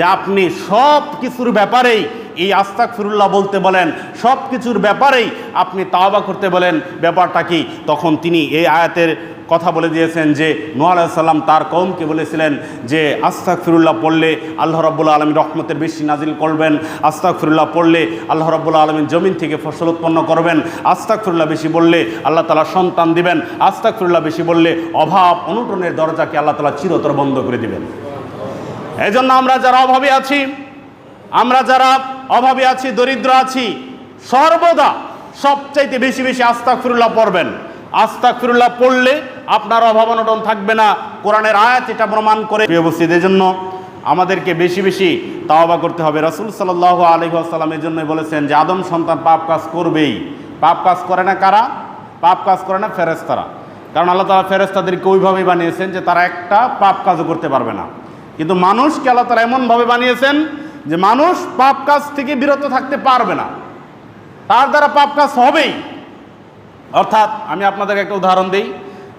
যে আপনি সব কিছুর ব্যাপারেই এই আস্তাক ফিরুল্লাহ বলতে বলেন, সব কিছুর ব্যাপারেই আপনি তাওবা করতে বলেন, ব্যাপারটা কি? তখন তিনি এই আয়াতের কথা বলে দিয়েছেন যে নোয়া আলাইসাল্লাম তার কৌমকে বলেছিলেন যে আস্তাক ফিরুল্লাহ পড়লে আল্লাহ রব্বুল্লা আলমী রহমতের বেশি নাজিল করবেন আস্তাক ফিরুল্লাহ পড়লে আল্লাহ রব্বুল্লা আলমীর জমিন থেকে ফসল উৎপন্ন করবেন আস্তাক ফিরুল্লাহ বেশি বললে আল্লাহ তালা সন্তান দিবেন আস্তাক ফিরুল্লাহ বেশি বললে অভাব, অনুটনের দরজাকে আল্লাহ তালা চিরতর বন্ধ করে দিবেন। এই জন্য আমরা যারা অভাবে আছি, আমরা যারা অভাবে আছি, দরিদ্র আছি, সর্বদা সবচাইতে বেশি বেশি আস্তাক ফিরুল্লাহ পড়বেন। আস্তাক ফিরুল্লাহ পড়লে আপনার অভাব অনটন থাকবে না। কোরআনের আয়াত এটা প্রমাণ করে। উপস্থিত জন্য আমাদেরকে বেশি বেশি তাওবা করতে হবে। রাসুল সাল্লাহ এই জন্যই বলেছেন যে, আদম সন্তান পাপ কাজ করবেই। পাপ কাজ করে না কারা? পাপ কাজ করে না ফেরেস্তারা কারণ আল্লাহ তালা ফেরেস্তাদেরকে ওইভাবেই বানিয়েছেন যে, তারা একটা পাপ কাজও করতে পারবে না। কিন্তু মানুষকে আল্লাহ তালা এমনভাবে বানিয়েছেন যে মানুষ পাপ কাজ থেকে বিরত থাকতে পারবে না। তার দ্বারা পাপ কাজ হবেই। অর্থাৎ আমি আপনাদেরকে একটা উদাহরণ দিই।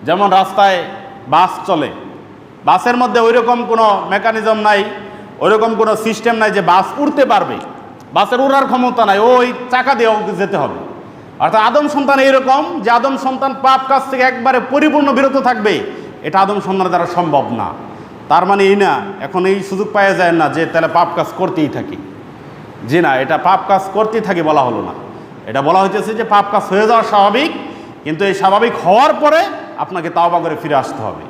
যেমন রাস্তায় বাস চলে। বাসের মধ্যে ওই রকম কোনো মেকানিজম নাই ওই রকম কোনো সিস্টেম নাই যে বাস উড়তে পারবে। বাসের উড়ার ক্ষমতা নাই, ওই চাকা দিয়ে যেতে হবে। অর্থাৎ আদম সন্তান এইরকম যে আদম সন্তান পাপ কাজ থেকে একবারে পরিপূর্ণ বিরত থাকবে, এটা আদম সন্তানের দ্বারা সম্ভব না। তার মানে এই না, এখন এই সুযোগ পাওয়া যায় না যে তাহলে পাপ কাজ করতেই থাকি। যে না, এটা পাপ কাজ করতেই থাকি বলা হলো না। এটা বলা হইতেছে যে পাপ কাজ হয়ে যাওয়া স্বাভাবিক, কিন্তু এই স্বাভাবিক হওয়ার পরে আপনাকে তাওবা করে ফিরে আসতে হবে।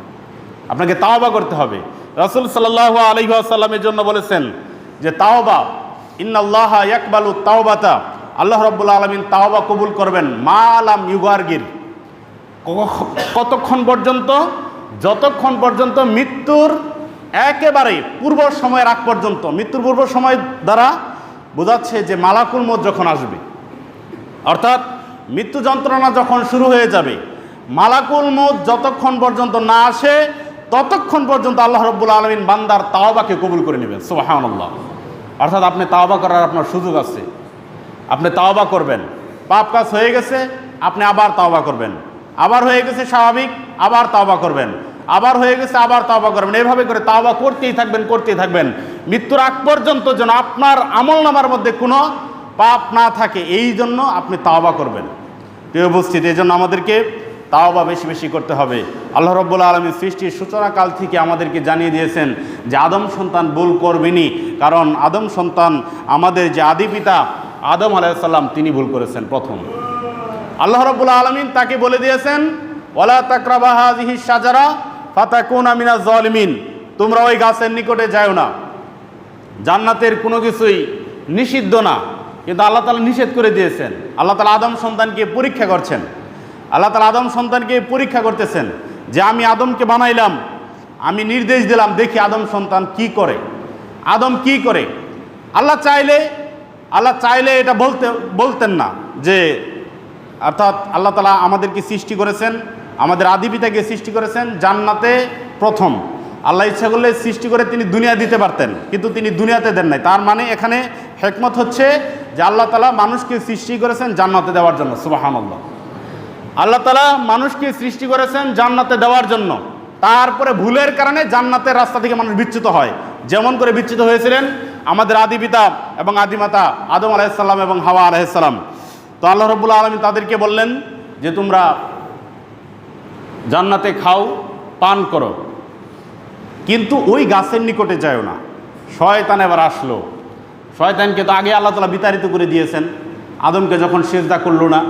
আপনাকে তাওবা করতে হবে। রসুল সাল্লাহ আলহিহাসাল্লামের জন্য বলেছেন যে তাওবা, ইন্নাল্লাহ ইয়াকবালু তাওবাতা, আল্লাহ রব্বুল্লা আলমিন তাওবা কবুল করবেন মা আলাম ইউগার্গির কতক্ষণ পর্যন্ত? যতক্ষণ পর্যন্ত মৃত্যুর একেবারে পূর্ব সময়ের আগ পর্যন্ত, মৃত্যুর পূর্ব সময় দ্বারা বোঝাচ্ছে যে মালাকুল মত যখন আসবে, অর্থাৎ মৃত্যু যন্ত্রণা যখন শুরু হয়ে যাবে, মালাকুল মত যতক্ষণ পর্যন্ত না আসে, ততক্ষণ পর্যন্ত আল্লাহ রব্বুল আলমিন বান্দার তাওবাকে কবুল করে নেবেন সুবাহান্লাহ অর্থাৎ আপনি তাওবা করার আপনার সুযোগ আছে। আপনি তাওবা করবেন, পাপ কাজ হয়ে গেছে, আপনি আবার তাওবা করবেন। আবার হয়ে গেছে স্বাভাবিক, আবার তাওবা করবেন। আবার হয়ে গেছে, আবার তাওবা করবেন। এভাবে করে তাওবা করতেই থাকবেন করতেই থাকবেন। মৃত্যুর আগ পর্যন্ত যেন আপনার আমল নামার মধ্যে কোনো পাপ না থাকে, এই জন্য আপনি তাওবা করবেন। প্রিয় উপস্থিত, এই জন্য আমাদেরকে তাওবা বেশি বেশি করতে হবে। আল্লাহ রব্বুল্লা আলমী সৃষ্টির সূচনাকাল থেকে আমাদেরকে জানিয়ে দিয়েছেন যে আদম সন্তান ভুল করবেনি কারণ আদম সন্তান আমাদের যে আদি পিতা আদম আলাইসাল্লাম তিনি ভুল করেছেন প্রথম। আল্লাহ রব্বুল্লা আলমিন তাকে বলে দিয়েছেন ওলা তাকরাবাহি সাজারা ফাতাকুন আমিনা জলমিন, তোমরা ওই গাছের নিকটে যাও না। জান্নাতের কোনো কিছুই নিষিদ্ধ না, কিন্তু আল্লাহ তালা নিষেধ করে দিয়েছেন। আল্লাহ তালা আদম সন্তানকে পরীক্ষা করছেন। আল্লাহ তালা আদম সন্তানকে পরীক্ষা করতেছেন যে আমি আদমকে বানাইলাম, আমি নির্দেশ দিলাম, দেখি আদম সন্তান কি করে। আদম কি করে? আল্লাহ চাইলে আল্লাহ চাইলে এটা বলতে, বলতেন না যে, অর্থাৎ আল্লাহ তালা আমাদেরকে সৃষ্টি করেছেন আমাদের আদি পিতাকে সৃষ্টি করেছেন জান্নাতে প্রথম। আল্লাহ ইচ্ছা করলে সৃষ্টি করে তিনি দুনিয়া দিতে পারতেন, কিন্তু তিনি দুনিয়াতে দেন নাই। তার মানে এখানে হেকমত হচ্ছে যে আল্লাহ তালা মানুষকে সৃষ্টি করেছেন জান্নাতে দেওয়ার জন্য সুবাহান আল্লাহ তালা মানুষকে সৃষ্টি করেছেন জান্নাতে দেওয়ার জন্য। তারপরে ভুলের কারণে জান্নাতের রাস্তা থেকে মানুষ বিচ্যুত হয়। যেমন করে বিচ্যুত হয়েছিলেন আমাদের আদি পিতা এবং আদিমাতা আদম আলাইসাল্লাম এবং হাওয়া আলাইসাল্লাম তো আল্লাহ রব্বুল্লা আলমী তাদেরকে বললেন যে তোমরা জান্নাতে খাও, পান করো। কিন্তু ওই গাছের নিকটে যাও না। শয়তান এবার আসলো। শয়তানকে তো আগে আল্লাহ তালা বিতাড়িত করে দিয়েছেন। আদমকে যখন সেজদা করল না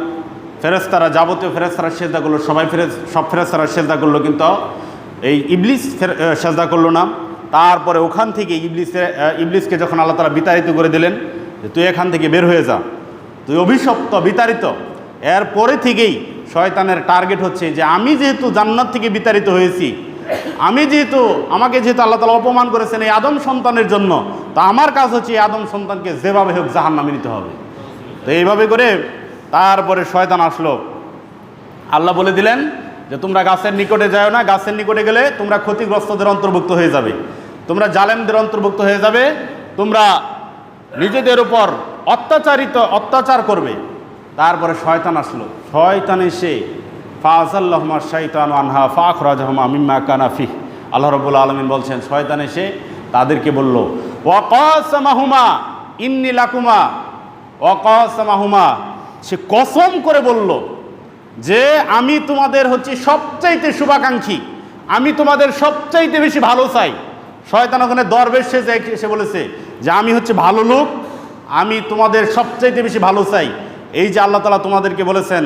ফেরেস্তারা যাবতীয় ফেরেস্তারা সেজদা করল, সবাই ফেরেস সব ফেরেস্তারা সেজদা করল, কিন্তু এই ইবলিস সেজদা করল না। তারপরে ওখান থেকে ইবলিসে ইবলিসকে যখন আল্লাহ তালা বিতাড়িত করে দিলেন, যে তুই এখান থেকে বের হয়ে যা। তুই অভিশপ্ত, বিতাড়িত। এরপরে থেকেই শয়তানের টার্গেট হচ্ছে যে আমি যেহেতু জান্নাত থেকে বিতাড়িত হয়েছি, আমি যেহেতু, আমাকে যেহেতু আল্লাহ তালা অপমান করেছেন এই আদম সন্তানের জন্য, তা আমার কাজ হচ্ছে এই আদম সন্তানকে যেভাবে হোক জাহান নামে নিতে হবে। তো এইভাবে করে তারপরে শয়তান আসলো। আল্লাহ বলে দিলেন যে তোমরা গাছের নিকটে যাও না, গাছের নিকটে গেলে তোমরা ক্ষতিগ্রস্তদের অন্তর্ভুক্ত হয়ে যাবে। তোমরা জালেমদের অন্তর্ভুক্ত হয়ে যাবে, তোমরা নিজেদের উপর অত্যাচারিত, অত্যাচার করবে। তারপরে শয়তান আসলো। শয়তান এসে ফাজাল্লাহমা শৈতান আনহা ফাখ রাজহমা মিম্মা কানাফি আল্লাহ রবুল্লা আলমিন বলছেন, শয়তান এসে তাদেরকে বলল, ওয়াকাসমাহুমা ইন্নি লাকুমা। ওয়াকাসমাহুমা, সে কসম করে বলল, যে আমি তোমাদের হচ্ছে সবচাইতে শুভাকাঙ্ক্ষী, আমি তোমাদের সবচাইতে বেশি ভালো চাই। শয়তান ওখানে দরবেশ সে বলেছে যে, আমি হচ্ছে ভালো লোক, আমি তোমাদের সবচাইতে বেশি ভালো চাই। এই যে আল্লাহ তালা তোমাদেরকে বলেছেন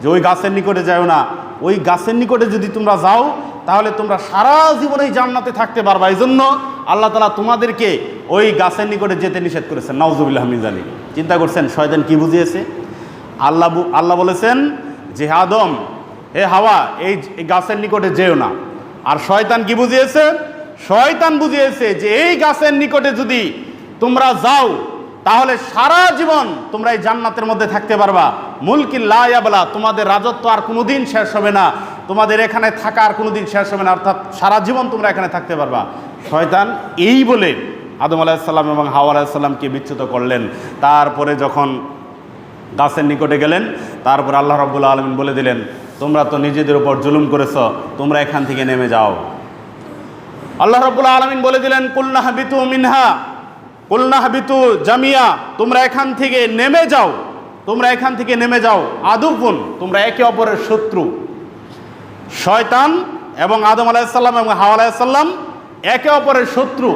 যে ওই গাছের নিকটে যাও না, ওই গাছের নিকটে যদি তোমরা যাও, তাহলে তোমরা সারা জীবন এই জান্নাতে থাকতে পারবা। এই জন্য আল্লাহ তালা তোমাদেরকে ওই গাছের নিকটে যেতে নিষেধ করেছেন। নওজুবিল্লাহ মিজানি চিন্তা করছেন, শয়তান কি বুঝিয়েছে? আল্লাহ আল্লাহ বলেছেন যে আদম, হে হাওয়া এই গাছের নিকটে যেও না। আর শয়তান কি বুঝিয়েছে? শয়তান বুঝিয়েছে যে, এই গাছের নিকটে যদি তোমরা যাও তাহলে সারা জীবন তোমরা এই জান্নাতের মধ্যে থাকতে পারবা। মুলকি লায়াবলা তোমাদের রাজত্ব আর কোনোদিন শেষ হবে না। তোমাদের এখানে থাকা আর কোনোদিন শেষ হবে না, অর্থাৎ সারা জীবন তোমরা এখানে থাকতে পারবা। শয়তান এই বলে আদম আলাহিসাল্লাম এবং হাওয়া আলাহিসাল্লামকে বিচ্যুত করলেন। তারপরে যখন গাছের নিকটে গেলেন, তারপর আল্লাহ রব্বুল্লা আলমিন বলে দিলেন, তোমরা তো নিজেদের উপর জুলুম করেছ, তোমরা এখান থেকে নেমে যাও। আল্লাহ রব্বুল্লা আলমিন বলে দিলেন কুল্না হাবিতু মিনহা। কুল্না হাবিতু জামিয়া, তোমরা এখান থেকে নেমে যাও। তোমরা এখান থেকে নেমে যাও। আদুপুন তোমরা একে অপরের শত্রু। শয়তান এবং আদম আলাহিসাল্লাম এবং হাওয়া আলাহিসাল্লাম একে অপরের শত্রু।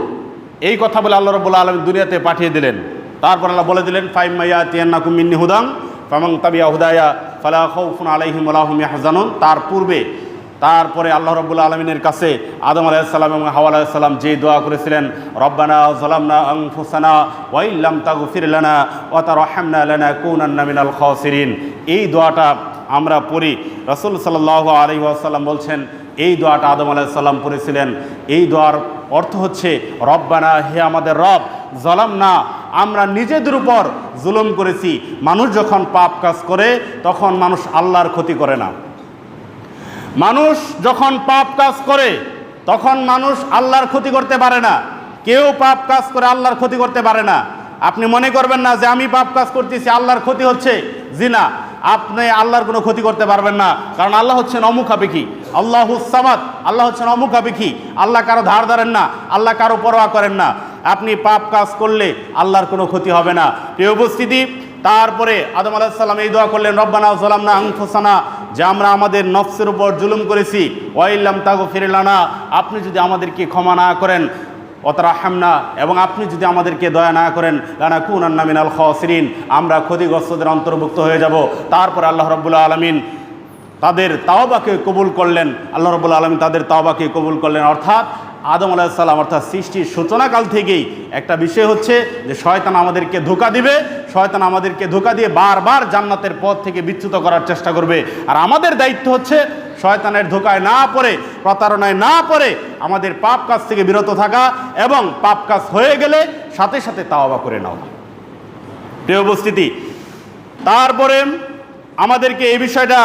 এই কথা বলে আল্লাহ রবুল্লা আলম দুনিয়াতে পাঠিয়ে দিলেন। তারপর আল্লাহ বলে দিলেন ফাইম মাইয়া তিয়ান্না কুমিন্নি হুদাং ফামাং তাবিয়া হুদায়া, ফালা আলাইহিম আলাহুম হাজানুন তার পূর্বে তারপরে আল্লাহ রব্বুল্লা আলমিনের কাছে আদম আলাইসাল্লাম এবং হাওয়া আলাইসাল্লাম যে দোয়া করেছিলেন, রব্বানা জলামনা আংফুসানা ওয়াইল্লাম তাগু ফিরলানা ও রহমনা লানা কৌনান্না মিনাল খসিরিন। এই দোয়াটা আমরা পড়ি। রসুল সাল্লাহ আলী আসাল্লাম বলছেন, এই দোয়াটা আদম আলাইসাল্লাম পড়েছিলেন। এই দোয়ার অর্থ হচ্ছে, রব্বানা হে আমাদের রব জলাম না আমরা নিজেদের উপর জুলুম করেছি। মানুষ যখন পাপ কাজ করে, তখন মানুষ আল্লাহর ক্ষতি করে না। মানুষ যখন পাপ কাজ করে, তখন মানুষ আল্লাহর ক্ষতি করতে পারে না। কেউ পাপ কাজ করে আল্লাহর ক্ষতি করতে পারে না। আপনি মনে করবেন না যে আমি পাপ কাজ করতেছি, আল্লাহর ক্ষতি হচ্ছে জিনা। আপনি আল্লাহর কোনো ক্ষতি করতে পারবেন না। কারণ আল্লাহ হচ্ছেন অমুখাপেক্ষী। আল্লাহ সামাদ, আল্লাহ হচ্ছেন অমুখাপেক্ষী। আল্লাহ কারও ধার ধরেন না, আল্লাহ কারও পরোয়া করেন না। আপনি পাপ কাজ করলে আল্লাহর কোনো ক্ষতি হবে না। প্রিয় উপস্থিতি, তারপরে আদম আলাহিসাল্লাম এই দোয়া করলেন, রব্বানা জলাম না আংফোসানা যে আমরা আমাদের নফসের উপর জুলুম করেছি, ওয়াইল্লাম তাগো ফিরিলানা আপনি যদি আমাদেরকে ক্ষমা না করেন অতরা হামনা এবং আপনি যদি আমাদেরকে দয়া না করেন লানা কুন আন্না মিনাল খসরিন, আমরা ক্ষতিগ্রস্তদের অন্তর্ভুক্ত হয়ে যাব। তারপর আল্লাহ রব্বুল্লা আলমিন তাদের তাওবাকে কবুল করলেন। আল্লাহ রবুল্লা আলম তাদের তাওবাকে কবুল করলেন। অর্থাৎ আদম আলাহিসাল্লাম অর্থাৎ সৃষ্টির সূচনাকাল থেকেই একটা বিষয় হচ্ছে যে শয়তান আমাদেরকে ধোকা দিবে, শয়তান আমাদেরকে ধোকা দিয়ে বারবার জান্নাতের পথ থেকে বিচ্যুত করার চেষ্টা করবে। আর আমাদের দায়িত্ব হচ্ছে শয়তানের ধোকায় না পড়ে, প্রতারণায় না পড়ে আমাদের পাপ কাজ থেকে বিরত থাকা এবং পাপ কাজ হয়ে গেলে সাথে সাথে তাওবা করে নেওয়া প্রিয় উপস্থিতি, তারপরে আমাদেরকে এই বিষয়টা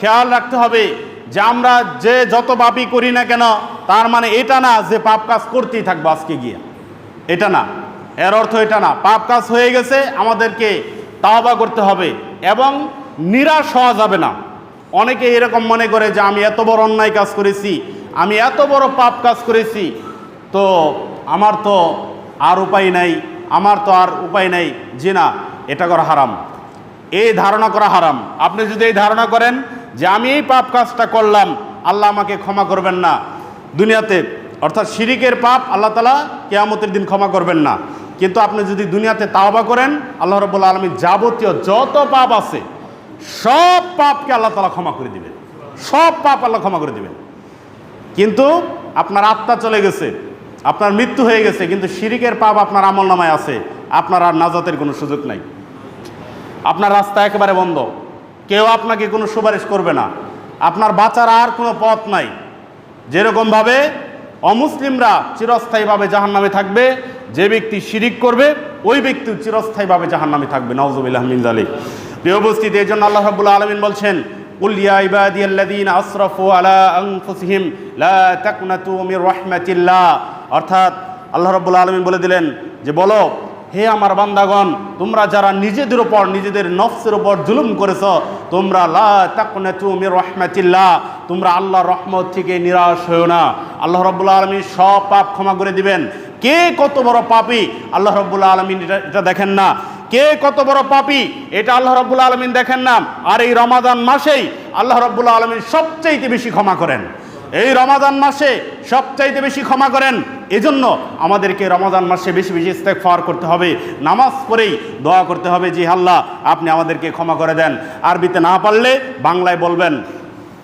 খেয়াল রাখতে হবে যে আমরা যে যত পাপই করি না কেন, তার মানে এটা না যে পাপ কাজ করতেই থাকব আজকে গিয়ে। এটা না। এর অর্থ এটা না। পাপ কাজ হয়ে গেছে, আমাদেরকে তাওবা করতে হবে এবং নিরাশ হওয়া যাবে না। অনেকে এরকম মনে করে যে আমি এত বড় অন্যায় কাজ করেছি, আমি এত বড় পাপ কাজ করেছি। তো আমার তো আর উপায় নাই, আমার তো আর উপায় নাই। যে না, এটা করা হারাম। এই ধারণা করা হারাম। আপনি যদি এই ধারণা করেন যে আমি এই পাপ কাজটা করলাম, আল্লাহ আমাকে ক্ষমা করবেন না। দুনিয়াতে, অর্থাৎ শিরিকের পাপ আল্লাহ তালা কেয়ামতের দিন ক্ষমা করবেন না। কিন্তু আপনি যদি দুনিয়াতে তাওবা করেন, আল্লাহ রবুল্লা আলমী যাবতীয় যত পাপ আছে, সব পাপকে আল্লাহ তালা ক্ষমা করে দিবেন। সব পাপ আল্লাহ ক্ষমা করে দিবেন। কিন্তু আপনার আত্মা চলে গেছে, আপনার মৃত্যু হয়ে গেছে, কিন্তু শিরিকের পাপ আপনার আমল নামায় আছে, আপনার আর নাজাতের কোনো সুযোগ নাই। আপনার রাস্তা একেবারে বন্ধ। কেউ আপনাকে কোনো সুপারিশ করবে না। আপনার বাঁচার আর কোনো পথ নাই। যেরকমভাবে অমুসলিমরা চিরস্থায়ীভাবে জাহান নামে থাকবে, যে ব্যক্তি শিরিক করবে, ওই ব্যক্তি চিরস্থায়ীভাবে জাহান নামে থাকবে নওয়াজুবিল্লাহমিন আলী প্রিয় উপস্থিতি এই জন্য আল্লাহ রাবুল্লা আলমিন বলছেন অর্থাৎ আল্লাহ রাবুল্লা আলমিন বলে দিলেন যে, বলো হে আমার বান্দাগণ, তোমরা যারা নিজেদের উপর, নিজেদের নফসের উপর জুলুম করেছ, তোমরা লা রাহমাতিল্লাহ, তোমরা আল্লাহর রহমত থেকে নিরাশ হয়েও না। আল্লাহ রাব্বুল আলামিন সব পাপ ক্ষমা করে দিবেন। কে কত বড় পাপি? আল্লাহ রব্বুল্লা আলমিন এটা এটা দেখেন না। কে কত বড় পাপি? এটা আল্লাহ রব্বুল্লা আলমিন দেখেন না। আর এই রমাদান মাসেই আল্লাহ রব্বুল্লা আলমিন সবচাইতে বেশি ক্ষমা করেন। এই রমাদান মাসে সবচাইতে বেশি ক্ষমা করেন। এজন্য আমাদেরকে রমাদান মাসে বেশি বেশি ইস্তেগফার করতে হবে, নামাজ পড়েই দোয়া করতে হবে যে আল্লাহ, আপনি আমাদেরকে ক্ষমা করে দেন। আরবিতে না পারলে বাংলায় বলবেন।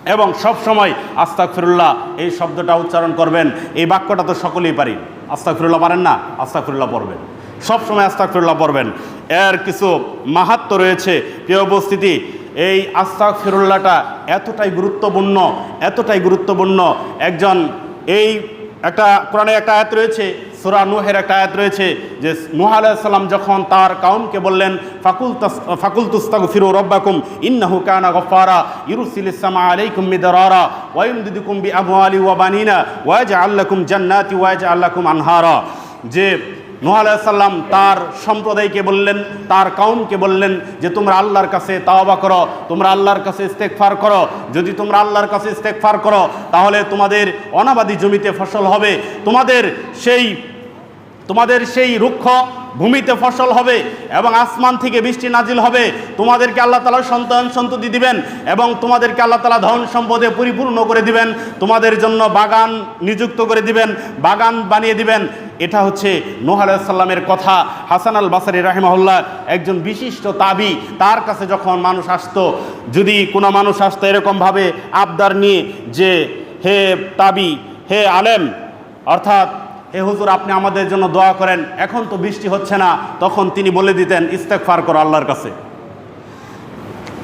এবং সব সময় আস্তাক ফিরুল্লাহ এই শব্দটা উচ্চারণ করবেন। এই বাক্যটা তো সকলেই পারি। আস্তাক ফিরুল্লাহ পারেন না? আস্তাক ফিরুল্লাহ পড়বেন। সব সময় আস্তাক ফিরুল্লাহ পড়বেন। এর কিছু মাহাত্ম রয়েছে। প্রিয় উপস্থিতি, এই আস্তাক ফিরুল্লাহটা এতটাই গুরুত্বপূর্ণ এতটাই গুরুত্বপূর্ণ। একজন এই একটা কোরআনে একটা আয়াত রয়েছে, সুরা নুহের একটা আয়াত রয়েছে, যে নুহ আলাইসাল্লাম যখন তার কাউমকে বললেন, ফাকুল ফাকুল তুস্তাক ফিরু রব্বাকুম, ইন্নাহু কানা গফারা ইউরসিল ইসলামা আলাইকুম মিদরারা ওয়ায়ুমদিদুকুম বি আলী ওয়া বানিনা ওয়াজআল লাকুম জান্নাতি ওয়াজআল লাকুম আনহারা। যে নুহ আলাইসাল্লাম তার সম্প্রদায়কে বললেন, তার কাউমকে বললেন যে, তোমরা আল্লাহর কাছে তাওবা করো, তোমরা আল্লাহর কাছে ইস্তেকফার করো। যদি তোমরা আল্লাহর কাছে ইস্তেকফার করো, তাহলে তোমাদের অনাবাদী জমিতে ফসল হবে। তোমাদের সেই তোমাদের সেই রুক্ষ ভূমিতে ফসল হবে এবং আসমান থেকে বৃষ্টি নাজিল হবে। তোমাদেরকে আল্লাহ তালা সন্তান সন্ততি দিবেন এবং তোমাদেরকে আল্লাহ তালা ধন সম্পদে পরিপূর্ণ করে দিবেন। তোমাদের জন্য বাগান নিযুক্ত করে দিবেন, বাগান বানিয়ে দিবেন। এটা হচ্ছে নোহ আলাইসাল্লামের কথা। হাসান আল বাসারি রাহিমাহুল্লাহ একজন বিশিষ্ট তাবি, তার কাছে যখন মানুষ আসতো, যদি কোনো মানুষ আসতো এরকমভাবে আবদার নিয়ে যে, হে তাবি, হে আলেম, অর্থাৎ হে হুজুর, আপনি আমাদের জন্য দোয়া করেন। এখন তো বৃষ্টি হচ্ছে না। তখন তিনি বলে দিতেন ইস্তেকফার করো আল্লাহর কাছে।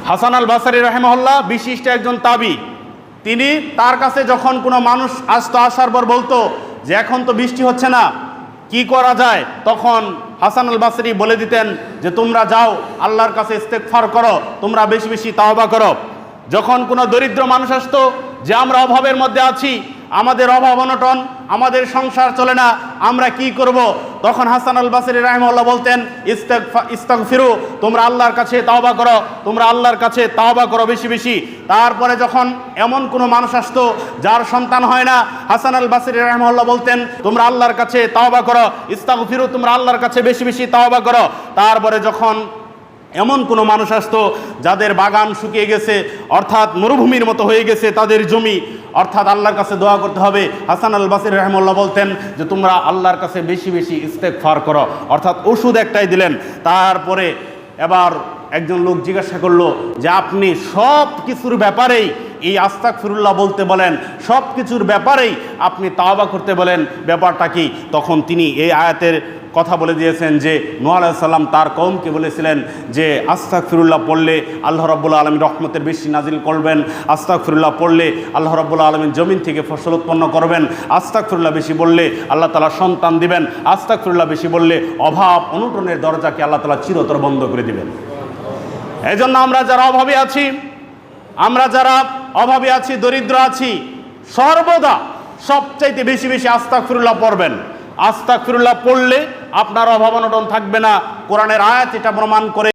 হাসান আল বাসারি রহেমহল্লা বিশিষ্ট একজন তাবি। তিনি তার কাছে যখন কোনো মানুষ আসতো, আসার পর বলতো যে, এখন তো বৃষ্টি হচ্ছে না, কি করা যায়? তখন হাসান আল বাসরি বলে দিতেন যে, তোমরা যাও, আল্লাহর কাছে ইস্তেকফার করো, তোমরা বেশি বেশি তাওবা করো। যখন কোনো দরিদ্র মানুষ আসতো, যে, আমরা অভাবের মধ্যে আছি আমাদের অভাব অনটন, আমাদের সংসার চলে না, আমরা কি করব? তখন হাসান আল বাসরি রাহিমউল্লাহ বলতেন ইস্তাক ফিরু তোমরা আল্লাহর কাছে তাওবা করো, তোমরা আল্লাহর কাছে তাওবা করো বেশি বেশি। তারপরে যখন এমন কোনো মানুষ আসতো, যার সন্তান হয় না, হাসান আল বাসরি রাহিমউল্লাহ বলতেন, তোমরা আল্লাহর কাছে তাওবা করো ইস্তাক ফিরু তোমরা আল্লাহর কাছে বেশি বেশি তাওবা করো। তারপরে যখন এমন কোনো মানুষ আসতো যাদের বাগান শুকিয়ে গেছে, অর্থাৎ মরুভূমির মতো হয়ে গেছে তাদের জমি। অর্থাৎ আল্লাহর কাছে দোয়া করতে হবে। হাসান আল বাসির রহমল্লা বলতেন যে, তোমরা আল্লাহর কাছে বেশি বেশি ইস্তেক ফার করো। অর্থাৎ ওষুধ একটাই দিলেন। তারপরে এবার একজন লোক জিজ্ঞাসা করল যে, আপনি সব কিছুর ব্যাপারেই এই আস্তাক ফিরুল্লাহ বলতে বলেন, সব কিছুর ব্যাপারেই আপনি তাওবা করতে বলেন। ব্যাপারটা কি? তখন তিনি এই আয়াতের কথা বলে দিয়েছেন যে নোয়া আলাইসাল্লাম তার কৌমকে বলেছিলেন যে আস্তাক ফিরুল্লাহ পড়লে আল্লাহ রব্বুল্লা আলমী রহমতের বেশি নাজিল করবেন। আস্তাক ফিরুল্লাহ পড়লে আল্লাহ রব্বুল্লা আলমীর জমিন থেকে ফসল উৎপন্ন করবেন। আস্তাক ফিরুল্লাহ বেশি বললে আল্লাহ তালা সন্তান দিবেন। আস্তাক ফিরুল্লাহ বেশি বললে অভাব অনুটনের দরজাকে আল্লাহ তালা চিরতর বন্ধ করে দিবেন। এই জন্য আমরা যারা অভাবে আছি, আমরা যারা অভাবে আছি, দরিদ্র আছি, সর্বদা সবচাইতে বেশি বেশি আস্তাক ফিরুল্লাহ পড়বেন। আস্তাক ফিরুল্লাহ পড়লে আপনার অভাব অনটন থাকবে না। কোরআনের আয়াত এটা প্রমাণ করে